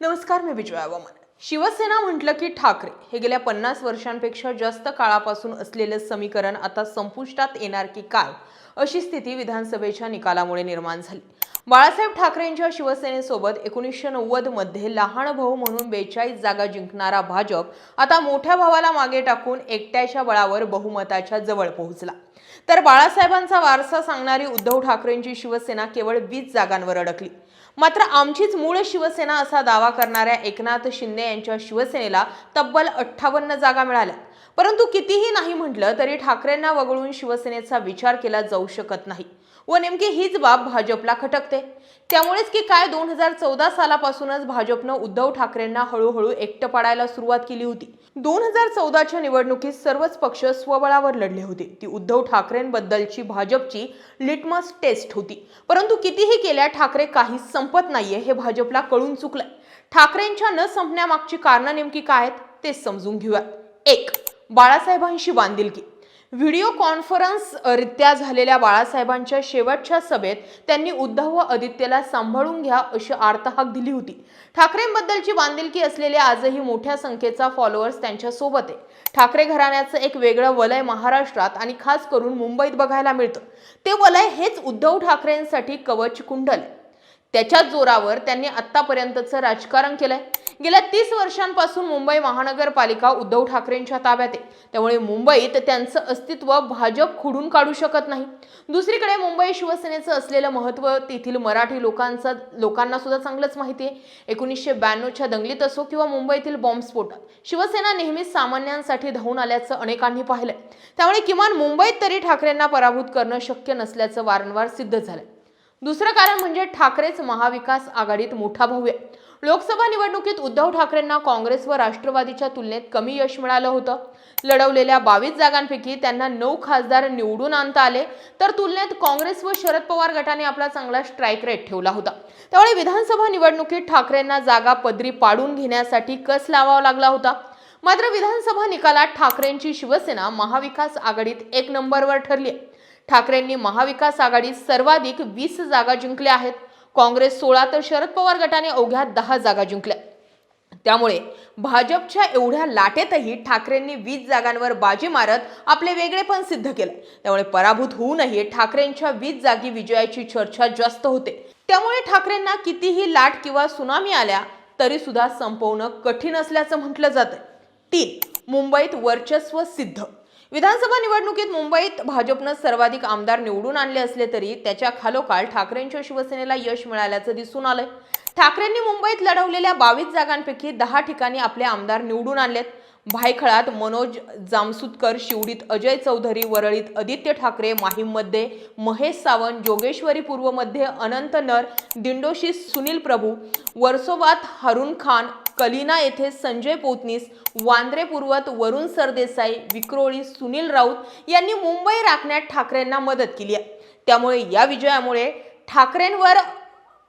नमस्कार मी विजया वामन. शिवसेना म्हटलं की ठाकरे हे गेल्या पन्नास वर्षांपेक्षा जास्त काळापासून असलेलं समीकरण आता संपुष्टात येणार की काय? अशी स्थिती विधानसभेच्या निकालामुळे निर्माण झाली. बाळासाहेब ठाकरेंच्या शिवसेनेसोबत एकोणीसशे नव्वदमध्ये लहान भाऊ म्हणून बेचाळीस जागा जिंकणारा भाजप आता मोठ्या भावाला मागे टाकून एकट्याच्या बळावर बहुमताच्या जवळ पोहोचला. तर बाळासाहेबांचा वारसा सांगणारी उद्धव ठाकरेंची शिवसेना केवळ वीस जागांवर अडकली. मात्र आमचीच मूळ शिवसेना असा दावा करणाऱ्या एकनाथ शिंदे यांच्या शिवसेनेला तब्बल अठ्ठावन्न जागा मिळाल्या. परंतु कितीही नाही म्हटलं तरी ठाकरेंना वगळून शिवसेनेचा विचार केला जाऊ शकत नाही. व नेमकी हीच बाब भाजपला खटकते. त्यामुळेच की काय दोन हजार चौदा सालापासूनच भाजपनं उद्धव ठाकरेंना हळूहळू एकटं पाडायला सुरुवात केली होती. दोन हजार चौदाच्या निवडणुकीत सर्वच पक्ष स्वबळावर लढले होते. ती उद्धव ठाकरेंबद्दलची भाजपची लिटमस टेस्ट होती. परंतु कितीही केल्या ठाकरे काही संपत नाहीये हे भाजपला कळून चुकलंय. ठाकरेंच्या न संपण्यामागची कारणं नेमकी काय आहेत ते समजून घेऊया एक बाळासाहेबांशी बांधिलकी. व्हिडिओ कॉन्फरन्स रित्या झालेल्या बाळासाहेबांच्या शेवटच्या सभेत त्यांनी उद्धव व आदित्यला सांभाळून घ्या अशी आर्तहाक दिली होती. ठाकरेंबद्दलची बांधिलकी असलेले आजही मोठ्या संख्येचा फॉलोअर्स त्यांच्यासोबत आहे. ठाकरे घराण्याचं एक वेगळं वलय महाराष्ट्रात आणि खास करून मुंबईत बघायला मिळतं. ते वलय हेच उद्धव ठाकरेंसाठी कवच कुंडल आहे. त्याच्याच जोरावर त्यांनी आत्तापर्यंतचं राजकारण केलंय. गेल्या तीस वर्षांपासून मुंबई महानगरपालिका उद्धव ठाकरेंच्या ताब्यात आहे. त्यामुळे मुंबईत त्यांचं अस्तित्व भाजप खुडून काढू शकत नाही. दुसरीकडे मुंबई शिवसेनेचं असलेलं महत्त्व तेथील मराठी लोकांचं लोकांना सुद्धा चांगलंच माहिती आहे एकोणीसशे ब्याण्णवच्या दंगलीत असो किंवा मुंबईतील बॉम्बस्फोटात शिवसेना नेहमीच सामान्यांसाठी धावून आल्याचं अनेकांनी पाहिलंय. त्यामुळे किमान मुंबईत तरी ठाकरेंना पराभूत करणं शक्य नसल्याचं वारंवार सिद्ध झालंय. दुसरं कारण म्हणजे ठाकरेच महाविकास आघाडीत मोठा भाऊ आहे. लोकसभा निवडणुकीत उद्धव ठाकरेंना काँग्रेस व राष्ट्रवादीच्या तुलनेत कमी यश मिळालं होतं. लढवलेल्या बावीस जागांपैकी त्यांना नऊ खासदार निवडून आणता आले. तर तुलनेत काँग्रेस व शरद पवार गटाने आपला चांगला स्ट्राईक रेट ठेवला होता. त्यामुळे विधानसभा निवडणुकीत ठाकरेंना जागा पदरी पाडून घेण्यासाठी कस लावावा लागला होता? मात्र विधानसभा निकालात ठाकरेंची शिवसेना महाविकास आघाडीत एक नंबरवर ठरली आहे. ठाकरेंनी महाविकास आघाडीत सर्वाधिक वीस जागा जिंकल्या आहेत. काँग्रेस सोळा तर शरद पवार गटाने अवघ्या दहा जागा जिंकल्या. त्यामुळे भाजपच्या एवढ्या लाटेतही ठाकरेंनी वीस जागांवर बाजी मारत आपले वेगळेपण सिद्ध केले त्यामुळे पराभूत होऊनही ठाकरेंच्या वीस जागी विजयाची चर्चा जास्त होते. त्यामुळे ठाकरेंना कितीही लाट किंवा सुनामी आल्या तरी सुद्धा संपवणं कठीण असल्याचं म्हटलं जातं तीन मुंबईत वर्चस्व सिद्ध विधानसभा निवडणुकीत मुंबईत भाजपनं सर्वाधिक आमदार निवडून आणले असले तरी त्याच्या खालोखाल ठाकरेंच्या शिवसेनेला यश मिळाल्याचं दिसून आलंय. ठाकरेंनी मुंबईत लढवलेल्या बावीस जागांपैकी दहा ठिकाणी आपले आमदार निवडून आणलेत. भायखळात मनोज जामसुतकर शिवडीत अजय चौधरी वरळीत आदित्य ठाकरे माहीममध्ये महेश सावंत जोगेश्वरी पूर्वमध्ये अनंत नर दिंडोशी सुनील प्रभू वर्सोवात हरुण खान कलिना येथे संजय पोतनीस वांद्रे पूर्वत वरुण सरदेसाई विक्रोळी सुनील राऊत यांनी मुंबई राखण्यात ठाकरेंना मदत केली आहे. त्यामुळे या विजयामुळे ठाकरेंवर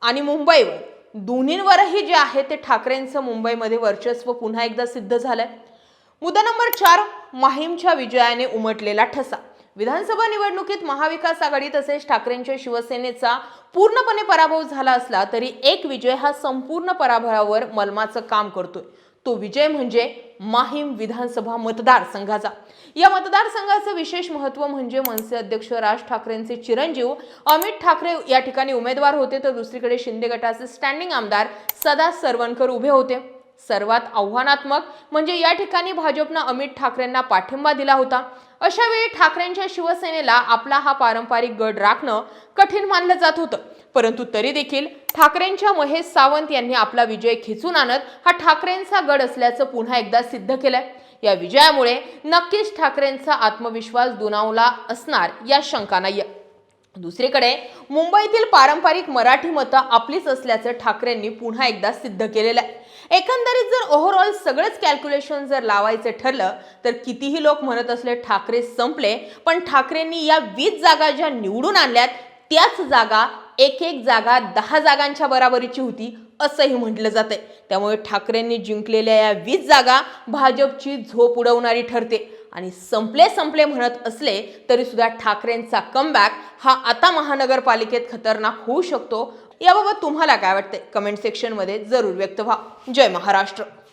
आणि मुंबईवर दोन्हींवरही जे आहे ते ठाकरेंचं मुंबईमध्ये वर्चस्व पुन्हा एकदा सिद्ध झालंय. मुद्दा नंबर चार माहीमच्या विजयाने उमटलेला ठसा. विधानसभा निवडणुकीत महाविकास आघाडी तसेच ठाकरेंच्या शिवसेनेचा पूर्णपणे पराभव झाला असला तरी एक विजय हा संपूर्ण पराभवावर मलमाचं काम करतोय. तो विजय म्हणजे माहीम विधानसभा मतदारसंघाचा. या मतदारसंघाचं विशेष महत्त्व म्हणजे मनसे अध्यक्ष राज ठाकरेंचे चिरंजीव अमित ठाकरे या ठिकाणी उमेदवार होते तर दुसरीकडे शिंदे गटाचे स्टँडिंग आमदार सदा सरवणकर उभे होते. सर्वात आव्हानात्मक म्हणजे या ठिकाणी भाजपनं अमित ठाकरेंना पाठिंबा दिला होता. अशा वेळी ठाकरेंच्या शिवसेनेला आपला हा पारंपरिक गड राखणं कठीण मानलं जात होतं. परंतु तरी देखील ठाकरेंच्या महेश सावंत यांनी आपला विजय खेचून आणत हा ठाकरेंचा गड असल्याचं पुन्हा एकदा सिद्ध केलंय. या विजयामुळे नक्कीच ठाकरेंचा आत्मविश्वास दुणावला असणार या शंका नाहीये. दुसरीकडे मुंबईतील पारंपरिक मराठी मतं आपलीच असल्याचं ठाकरेंनी पुन्हा एकदा सिद्ध केलेलं आहे. एकंदरीत जर ओव्हरऑल सगळंच कॅल्क्युलेशन जर लावायचं ठरलं तर कितीही लोक म्हणत असले ठाकरे संपले पण ठाकरेंनी या वीस जागा ज्या निवडून आणल्यात त्याच जागा एक एक जागा दहा जागांच्या बराबरीची होती असंही म्हटलं जातंय. त्यामुळे ठाकरेंनी जिंकलेल्या या वीस जागा भाजपची झोप उडवणारी ठरते. आणि संपले संपले म्हणत असले तरी सुद्धा ठाकरेंचा कमबॅक हा आता महानगरपालिकेत खतरनाक होऊ शकतो. याबाबत तुम्हाला काय वाटते कमेंट सेक्शनमध्ये जरूर व्यक्त व्हा. जय महाराष्ट्र.